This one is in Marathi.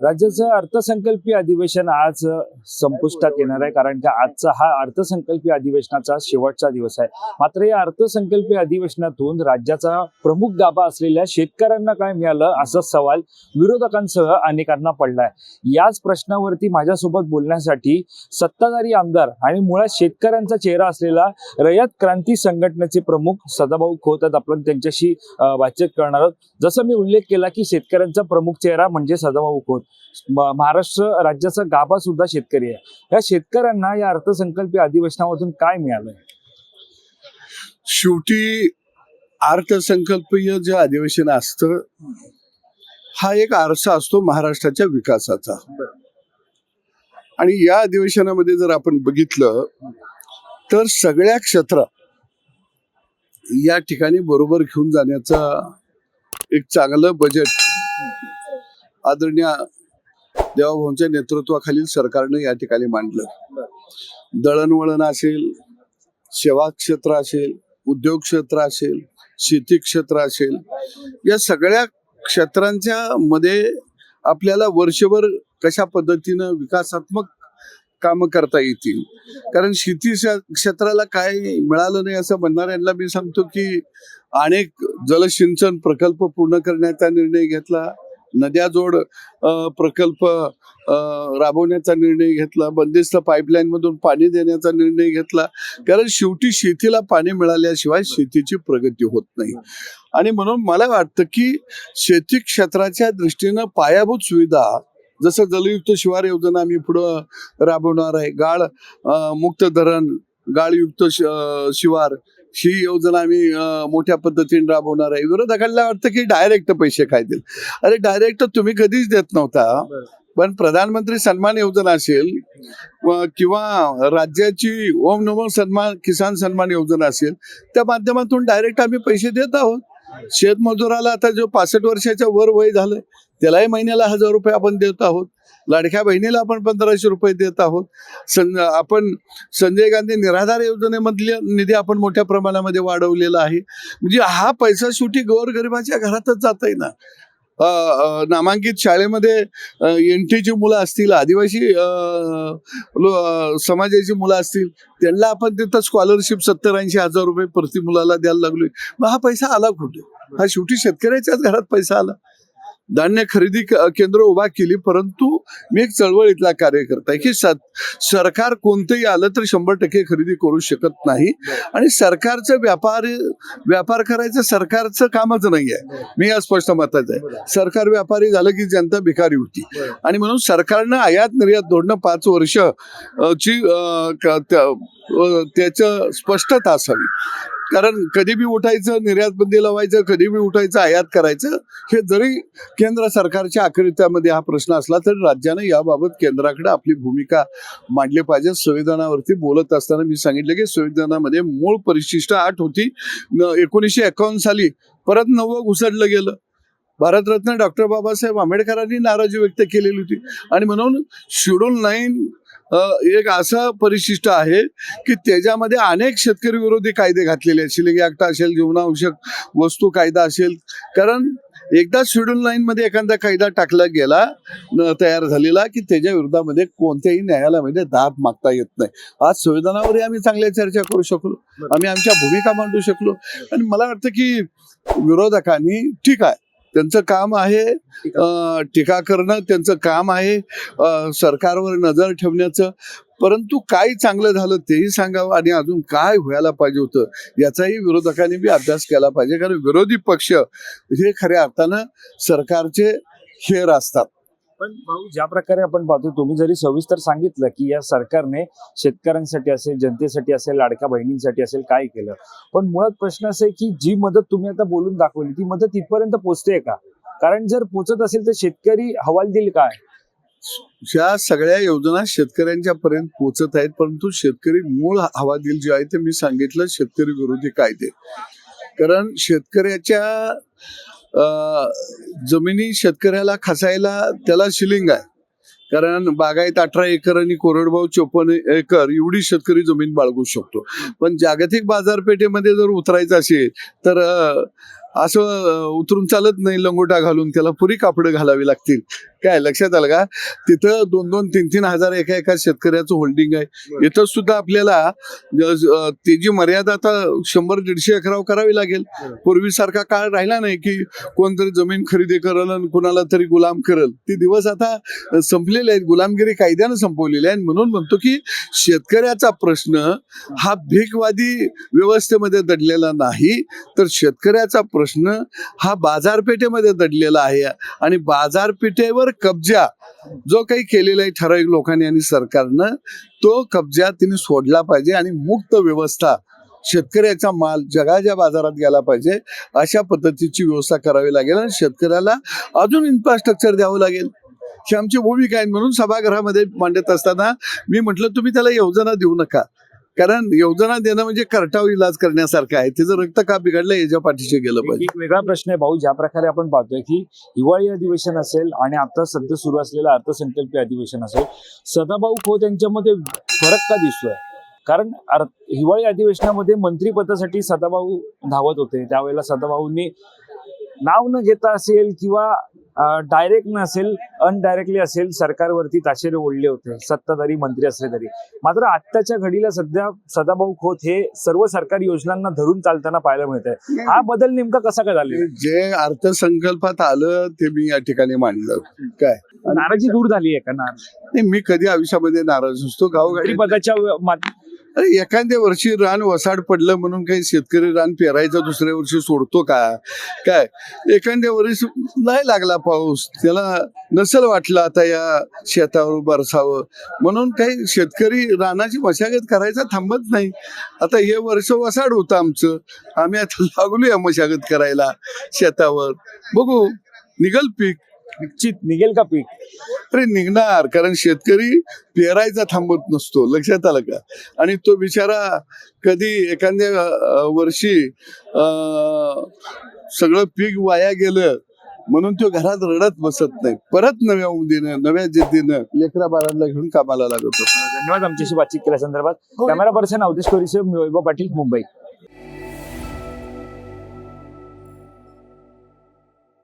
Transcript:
राज्याचं अर्थसंकल्पीय अधिवेशन आज संपुष्टात येणार आहे. कारण की आजचा हा अर्थसंकल्पीय अधिवेशनाचा शेवटचा दिवस आहे. मात्र या अर्थसंकल्पीय अधिवेशनातून राज्याचा प्रमुख गाभा असलेल्या शेतकऱ्यांना काय मिळालं असा सवाल विरोधकांसह अनेकांना पडलाय. याच प्रश्नावरती माझ्यासोबत बोलण्यासाठी सत्ताधारी आमदार आणि मुळात शेतकऱ्यांचा चेहरा असलेला रयत क्रांती संघटनेचे प्रमुख सदाभाऊ खोत आहेत. आपण त्यांच्याशी बातचीत करणार आहोत. जसं मी उल्लेख केला की शेतकऱ्यांचा प्रमुख चेहरा म्हणजे सदाभाऊ खोत. महाराष्ट्र राज्याचा गाभा सुद्धा शेतकरी आहे. या शेतकऱ्यांना या अर्थसंकल्पीय अधिवेशनामधून काय मिळालं शेवटी अर्थसंकल्पीय जे अधिवेशन असतं हा एक आरसा असतो महाराष्ट्राच्या विकासाचा. आणि या अधिवेशनामध्ये जर आपण बघितलं तर सगळ्या क्षेत्रात या ठिकाणी बरोबर घेऊन जाण्याचा एक चांगलं बजेट आदरणीय देवाभाऊंच्या नेतृत्वाखालील सरकारनं या ठिकाणी मांडलं. दळणवळण असेल सेवा क्षेत्र असेल उद्योग क्षेत्र असेल शेती क्षेत्र असेल या सगळ्या क्षेत्रांच्या मध्ये आपल्याला वर्षभर कशा पद्धतीनं विकासात्मक काम करता येतील? कारण शेती क्षेत्राला काय मिळालं नाही असं म्हणणाऱ्यांना मी सांगतो की अनेक जलसिंचन प्रकल्प पूर्ण करण्याचा निर्णय घेतला. नद्याजोड जोड प्रकल्प राबवण्याचा निर्णय घेतला बंदिस्त पाईपलाईन मधून पाणी देण्याचा निर्णय घेतला. कारण शेवटी शेतीला पाणी मिळाल्याशिवाय शेतीची प्रगती होत नाही. आणि म्हणून मला वाटतं की शेती क्षेत्राच्या दृष्टीनं पायाभूत सुविधा जसं जलयुक्त शिवार योजना आम्ही पुढं राबवणार आहे गाळ मुक्त धरण गाळयुक्त शिवार ही योजना आम्ही मोठ्या पद्धतीने राबवणार आहे विरोधकांना वाटतं की डायरेक्ट पैसे काय देईल अरे डायरेक्ट तुम्ही कधीच देत नव्हता. पण प्रधानमंत्री सन्मान योजना असेल किंवा राज्याची ओम नमो सन्मान किसान सन्मान योजना असेल त्या माध्यमातून डायरेक्ट आम्ही पैसे देत आहोत. शेतमजुराला आता जो पासष्ट वर्षाच्या वर वय झालंय त्यालाही महिन्याला हजार रुपये आपण देत आहोत. लाडक्या बहिणीला आपण पंधराशे रुपये देत आहोत. सं आपण संजय गांधी निराधार योजनेमधले निधी आपण मोठ्या प्रमाणामध्ये वाढवलेला आहे. म्हणजे हा पैसा शेवटी गोरगरिबाच्या घरातच जात आहे ना नामांकित शाळेमध्ये एन टीची मुलं असतील आदिवासी समाजाची मुलं असतील त्यांना आपण तिथं स्कॉलरशिप सत्तर ऐंशी हजार रुपये प्रति मुलाला द्यायला लागलोय. मग हा पैसा आला कुठे? हा शेवटी शेतकऱ्याच्याच घरात पैसा आला. धान्य खरेदी केंद्र उभा केली परंतु मी एक चळवळीतला कार्यकर्ता आहे. की सरकार कोणतंही आलं तर शंभर टक्के खरेदी करू शकत नाही. आणि सरकारचं व्यापार व्यापार करायचं सरकारचं कामच नाही आहे. मी या स्पष्ट मताचं आहे. सरकार व्यापारी झालं की जनता भिकारी होती. आणि म्हणून सरकारनं आयात निर्यात धोरणं पाच वर्ष ची त्याचं स्पष्टता असावी. कारण कधी बी उठायचं निर्यात बंदी लावायचं कधी बी उठायचं आयात करायचं हे जरी केंद्र सरकारच्या आखरित्यामध्ये हा प्रश्न असला तरी राज्यानं याबाबत केंद्राकडे आपली भूमिका मांडली पाहिजे. संविधानावरती बोलत असताना मी सांगितलं की संविधानामध्ये मूळ परिशिष्ट आठ होती. एकोणीसशे एकावन्न साली परत नवं घुसडलं गेलं. भारतरत्न डॉक्टर बाबासाहेब आंबेडकरांनी नाराजी व्यक्त केलेली होती. आणि म्हणून शेड्यूल नाईन एक असं परिशिष्ट आहे की त्याच्यामध्ये अनेक शेतकरी विरोधी कायदे घातलेले आहेत. शिलिंग ऍक्ट असेल जीवनावश्यक वस्तू कायदा असेल. कारण एकदा शेड्यूल लाईन मध्ये एखादा कायदा टाकला गेला तयार झालेला की त्याच्या विरोधामध्ये कोणत्याही न्यायालयामध्ये दाब मागता येत नाही. आज संविधानावरही आम्ही चांगल्या चर्चा करू शकलो. आम्ही आमच्या भूमिका मांडू शकलो. आणि मला वाटतं की विरोधकांनी ठीक आहे. त्यांचं काम आहे टीका. करणं त्यांचं काम आहे सरकारवर नजर ठेवण्याचं. परंतु काय चांगलं झालं तेही सांगावं आणि अजून काय व्हायला पाहिजे होतं याचाही विरोधकांनी बी अभ्यास केला पाहिजे. कारण विरोधी पक्ष हे खऱ्या अर्थानं सरकारचे हेर असतात. पण भाऊ ज्या प्रकारे आपण पाहतो तुम्ही जरी सविस्तर सांगितलं की या सरकारने शेतकऱ्यांसाठी असेल जनतेसाठी असेल लाडक्या बहिणींसाठी असेल काय केलं. पण मुळात प्रश्न असा आहे की जी मदत तुम्ही आता बोलून दाखवली ती मदत तिथपर्यंत पोहोचते का? कारण जर पोचत असेल तर शेतकरी हवाल देईल काय? ह्या सगळ्या योजना शेतकऱ्यांच्या पर्यंत पोहोचत आहेत परंतु शेतकरी मूळ हवा दिल जे आहे ते मी सांगितलं शेतकरी विरोधी कायदे. कारण शेतकऱ्याच्या जमिनी शेतकऱ्याला खसायला त्याला शिलिंग आहे. कारण बागायत अठरा एकर आणि कोरडभाऊ चोपन्न एकर एवढी शेतकरी जमीन बाळगू शकतो. पण जागतिक बाजारपेठेमध्ये जर उतरायचं असेल तर असं उतरून चालत नाही लंगोटा घालून त्याला पुरी कापडं घालावी लागतील. काय लक्षात आलं का? तिथं दोन दोन तीन तीन हजार एका एका शेतकऱ्याचं होल्डिंग आहे. इथं सुद्धा आपल्याला त्याची मर्यादा आता शंभर दीडशे एकराव करावी लागेल. पूर्वीसारखा काळ राहिला नाही की कोणतरी जमीन खरेदी करल आणि कुणाला तरी गुलाम करल. ते दिवस आता संपलेले आहेत. गुलामगिरी कायद्यानं संपवलेले आहेत म्हणून म्हणतो की शेतकऱ्याचा प्रश्न हा भीकवादी व्यवस्थेमध्ये दडलेला नाही. तर शेतकऱ्याचा प्रश्न हा बाजारपेठेमध्ये दडलेला आहे. आणि बाजारपेठेवर कब्जा जो काही केलेला आहे ठराविक लोकांनी आणि सरकारनं तो कब्जा तिने सोडला पाहिजे आणि मुक्त व्यवस्था शेतकऱ्याचा माल जगाच्या बाजारात गेला पाहिजे अशा पद्धतीची व्यवस्था करावी लागेल आणि शेतकऱ्याला अजून इन्फ्रास्ट्रक्चर द्यावं लागेल. ही आमची भूमिका आहे म्हणून सभागृहामध्ये मांडत असताना मी म्हटलं तुम्ही त्याला योजना देऊ नका. कारण योजना देणं म्हणजे कर्टाव इलाज करण्यासारखं आहे. त्याचं रक्त का बिघडलं याच्या पाठीशी गेलं पाहिजे. एक वेगळा प्रश्न आहे भाऊ ज्या प्रकारे आपण पाहतोय की हिवाळी अधिवेशन असेल आणि आता सध्या सुरू असलेलं अर्थसंकल्पीय अधिवेशन असेल सदाभाऊ खोत यांच्यामध्ये फरक का दिसतोय? कारण हिवाळी अधिवेशनामध्ये मंत्रीपदासाठी सदाभाऊ धावत होते. त्यावेळेला सदाभाऊंनी नाव न घेता असेल किंवा डायरेक्ट नसेल अनडायरेक्टली असेल सरकारवरती ताशेरे ओढले होते. सत्ताधारी मंत्री असले तरी. मात्र आत्ताच्या घडीला सध्या सदाभाऊ खोत हे सर्व सरकारी योजनांना धरून चालताना पाहायला मिळत आहे हा बदल नेमका कसा काय आहे? जे अर्थसंकल्पात आलं ते मी या ठिकाणी मांडलं. काय? नाराजी दूर झाली आहे का? नाराज. नाही, मी कधी आयुष्यामध्ये नाराज नसतो. गावगाडी मा- अरे एखाद्या वर्षी रान वसाड पडलं म्हणून काही शेतकरी रान पेरायचं दुसऱ्या वर्षी सोडतो का? काय? एखाद्या वर्षी नाही लागला पाऊस. त्याला नसल वाटलं आता या शेतावर बरसावं. म्हणून काही शेतकरी रानाची मशागत करायचा थांबत नाही. आता हे वर्ष वसाड होतं आमचं. आम्ही आता लागलो या मशागत करायला शेतावर. बघू निघल पीक. निश्चित निघेल का पीक? अरे निघणार कारण शेतकरी पेरायचा थांबत नसतो लक्षात आलं का? आणि तो बिचारा कधी एखाद्या वर्षी सगळं पीक वाया गेलं म्हणून तो घरात रडत बसत नाही. परत नव्या उमदीनं नव्या जिद्दीनं लेकरा बाळांना घेऊन कामाला लागतो धन्यवाद आमच्याशी बातचीत केल्या संदर्भात कॅमेरा पर्सन अवधेश कोरीसे मी वैभव पाटील मुंबई.